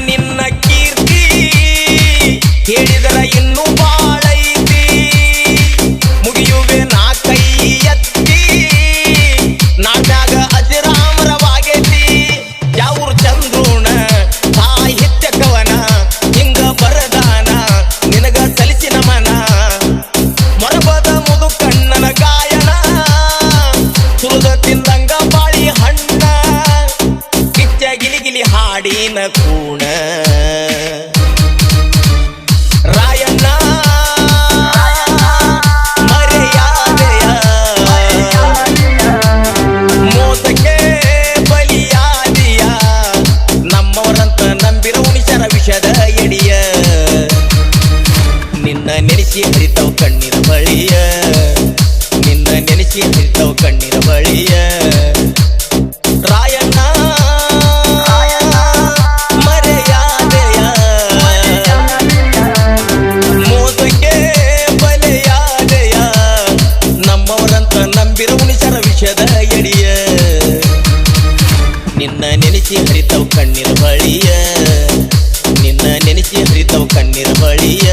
ನಿನ್ನ ಕೀರ್ತಿ ಕೇಳಿದರ ಇನ್ನೂ ಮಾಡಿನ ಕೂಣ. ರಾಯಣ್ಣ, ಮರೆಯಾದೆಯ. ಮೋಸಕ್ಕೆ ಬಲಿಯಾದಿಯ. ನಮ್ಮವರಂತ ನಂಬಿರೋ ಉಣಿಸರ ವಿಷದ ಎಡಿಯ ನಿನ್ನ ನೆನೆಸಿ ಹರಿತಾವ್ ಕಣ್ಣಿನ ಬಳಿಯ. ನಿನ್ನ ನೆನೆಸಿ ಹರಿತಾವ್ ಕಣ್ಣಿನ ಬಳಿಯ. ಎಡಿಯ ನಿನ್ನ ನೆನೆಸಿ ಹರಿತವು ಕಣ್ಣಿನ ಬಳಿಯ? ನಿನ್ನ ನೆನೆಸಿ ಹರಿತವು ಕಣ್ಣಿನ ಬಳಿಯ?